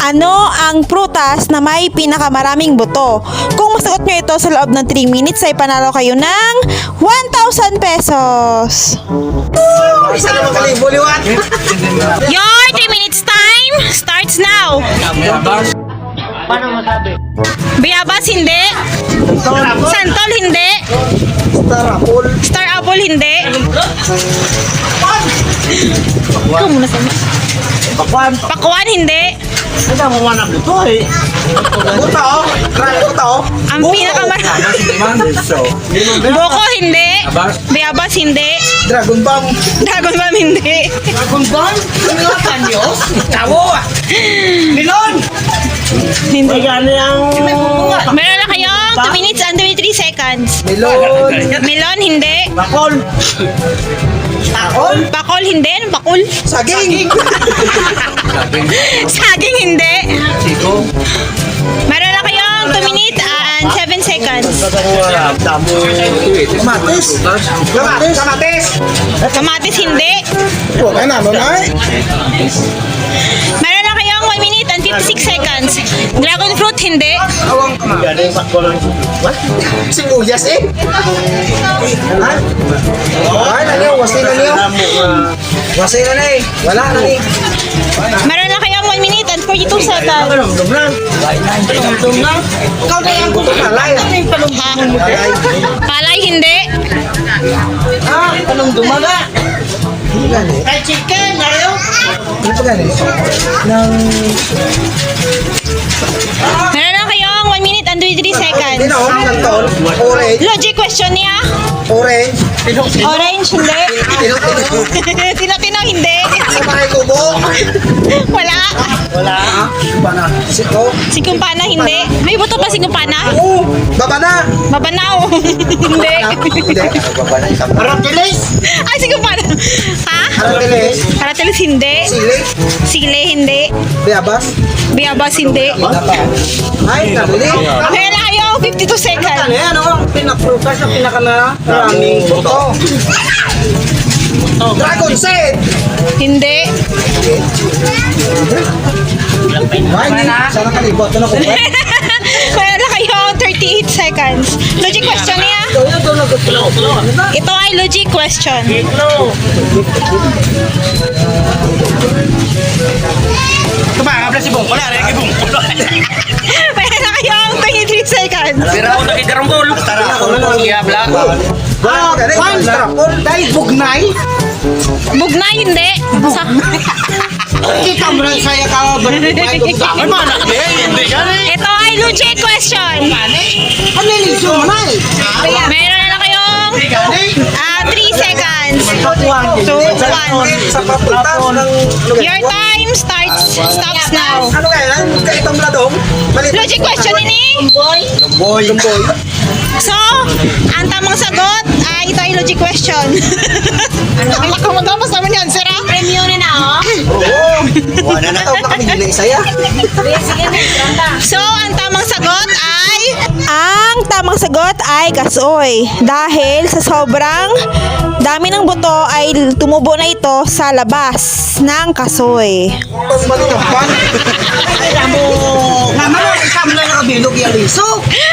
Ano ang prutas na may pinakamaraming buto? Kung masagot nyo ito sa loob ng 3 minutes ay panalo kayo ng 1,000 pesos. Isa naman kalibo liwat. Your 3 minutes time starts now. Bayabas hindi. Santol hindi. Tarapol. Star apple hindi. Ikaw muna sa Bakwan. Pakwan hindi. Ano mo man ang ito eh. Buta oh. Grabe buta oh. Ang pinakamarami. Boko hindi. Bayabas hindi. Dragon Bang. Dragon Ball hindi. Dragon Bang? Ano nga tanyos? Tawo ah. Milon. Hindi. gani ang... Meron na kayong 2 minutes and 23 seconds. Milon. Melon hindi. Bakol. Takol. Bakol hindi. Anong bakul? Saging. Saging hindi. Meron na kayong 2 minutes and 7 seconds. Kamatis. Kamatis. Kamatis. Kamatis hindi. Huwag ka na, no na eh. Meron na kayong 1 minute and 56 seconds. Dragon fruit hindi. Awang kamatis. Sibuyas eh. Ha? Ay, nani yung wasin Wasin na na eh. Wala na ni. Meron na kayong 1 minute and 42 seconds. Palumdum na. Palumdum na. Ikaw na yung kumalay. Ha? Palay hindi. Ah, palumdum gani. Kay chicken, ayaw. Hindi pa gani. Nang... Meron na kayong 1 minute 23 seconds. Hindi na, oh, ng tol. Orange. Logic question niya. Orange. Orange hindi. Tinok-tinok. Hindi. Sa bahay kubo. Wala. Wala. Ba na? Siko. Si Kumpana hindi. May buto pa si Kumpana? Oo. Baba na. Babanaw. hindi. Hindi. Baba na isang. Aratilis. Ay, si Kumpana. Ha? Aratilis. Karatelis hindi. Sili. Sile hindi. Biabas. Biabas hindi. Ay, nabili. Meron na kayo 52 seconds. Ano yan? Ano ang pinaprutas na pinakamaraming buto? Dragon Seed! Hindi. Ay, hindi. Sana kalibot. Ano ko ba? Meron na kayo 38 seconds. Logic question niya. Ito ay logic question. Tumangap na si Bong. Wala rin kay Bong. seconds. Sira ako nakikarambol. Tara ako na lang. Iya, black. Ah, galing. Strapol. Dahil bugnay. Bugnay hindi. Sa Kita mo lang saya ka. Ay, mana ka. Hindi yan eh. Ito ay logic question. Ano yung na eh? Meron na kayong ah 3 seconds. Two, one. Sa papunta ng lugar. Your time starts stops now. Ano kaya? Kaitong. Logic question ini. Lumboy. Lumboy. So, ang tamang sagot ay ito ay logic question. Ang lakamadamas naman yan, sir. ah. Premyo na na, oh. Oo. Wala na tawag na kami hindi saya. So, ang tamang sagot ay... Ang tamang sagot ay kasoy. Dahil sa sobrang dami ng buto ay tumubo na ito sa labas ng kasoy. Pag Oh!